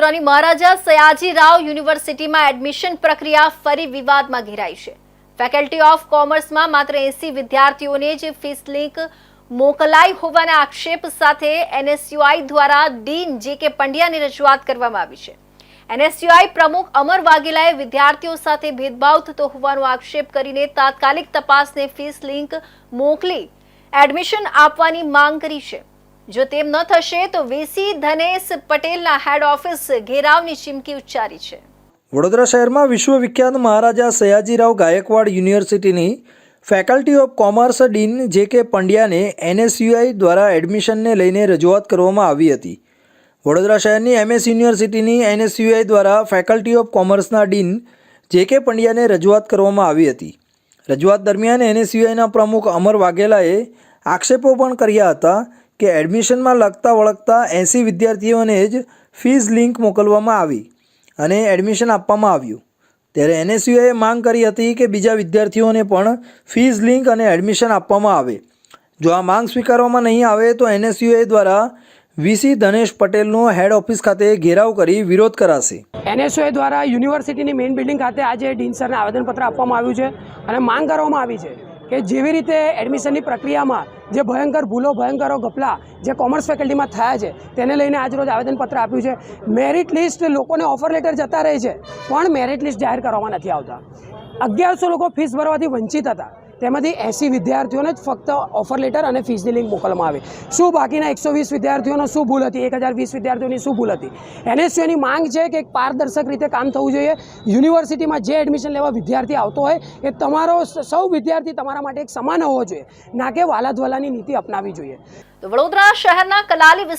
વડોદરાની મહારાજા સયાજી રાવ યુનિવર્સિટીમાં એડમિશન પ્રક્રિયા ફરી વિવાદમાં ઘેરાઈ છે. ફેકલ્ટી ઓફ કોમર્સમાં માત્ર એસી વિદ્યાર્થીઓને જ ફીસ લિંક મોકલાઈ હોવાના આક્ષેપ સાથે એનએસયુઆઈ દ્વારા ડીન જે કે પંડ્યાની રજૂઆત કરવામાં આવી છે. એનએસયુઆઈ પ્રમુખ અમર વાઘેલાએ વિદ્યાર્થીઓ સાથે ભેદભાવ થતો હોવાનો આક્ષેપ કરીને તાત્કાલિક તપાસને ફીસ લિંક મોકલી એડમિશન આપવાની માંગ કરી છે. જો તેમ ન થશે, તો વીસી ધનેશ પટેલના હેડ ઓફિસ ઘેરાવની ચીમકી ઉચ્ચારી છે. વડોદરા શહેરમાં વિશ્વવિખ્યાત મહારાજા સયાજીરાવ ગાયકવાડ યુનિવર્સિટીની ફેકલ્ટી ઓફ કોમર્સ ડીન જે કે પંડ્યાને એનએસયુઆઈ દ્વારા એડમિશનને લઈને રજૂઆત કરવામાં આવી હતી. વડોદરા શહેરની એમએસ યુનિવર્સિટીની એનએસયુઆઈ દ્વારા ફેકલ્ટી ઓફ કોમર્સના ડીન જે કે પંડ્યાને રજૂઆત કરવામાં આવી હતી. રજૂઆત દરમિયાન એનએસયુઆઈના પ્રમુખ અમર વાઘેલાએ આક્ષેપો પણ કર્યા હતા કે એડમિશનમાં લગતા વળગતા એંસી વિદ્યાર્થીઓને જ ફીઝ લિંક મોકલવામાં આવી અને એડમિશન આપવામાં આવ્યું. ત્યારે એનએસયુએ માંગ કરી હતી કે બીજા વિદ્યાર્થીઓને પણ ફીઝ લિંક અને એડમિશન આપવામાં આવે. જો આ માંગ સ્વીકારવામાં નહીં આવે તો એનએસયુએ દ્વારા વીસી ધનેશ પટેલનો હેડ ઓફિસ ખાતે ઘેરાવ કરી વિરોધ કરાશે. એનએસઓએ દ્વારા યુનિવર્સિટીની મેઇન બિલ્ડિંગ ખાતે આજે ડીન સરને આવેદનપત્ર આપવામાં આવ્યું છે અને માંગ કરવામાં આવી છે. કે જેવી રીતે એડમિશનની પ્રક્રિયામાં જે ભયંકર ભૂલો, ભયંકરો ગપલા જે કોમર્સ ફેકલ્ટીમાં થયા છે, તેને લઈને આજરોજ આવેદનપત્ર આપ્યું છે. મેરિટ લિસ્ટ લોકોને ઓફર લેટર જતા રહે છે, પણ મેરિટ લિસ્ટ જાહેર કરવામાં નથી આવતા. અગિયારસો લોકો ફીસ ભરવાથી વંચિત હતા. તેમાંથી એંસી વિદ્યાર્થીઓને જ ફક્ત ઓફર લેટર અને ફીસની લિંક મોકલવામાં આવી. શું બાકીના એકસો વીસ વિદ્યાર્થીઓનો શું ભૂલ હતી? એક હજાર વીસ વિદ્યાર્થીઓની શું ભૂલ હતી? એનએસયુની માંગ છે કે એક પારદર્શક રીતે કામ થવું જોઈએ. યુનિવર્સિટીમાં જે એડમિશન લેવા વિદ્યાર્થી આવતો હોય, એ તમારો સૌ વિદ્યાર્થી તમારા માટે એક સમાન હોવો જોઈએ, ના કે વાલાદવાલાની નીતિ અપનાવવી જોઈએ. તો વડોદરા શહેરના કલાલી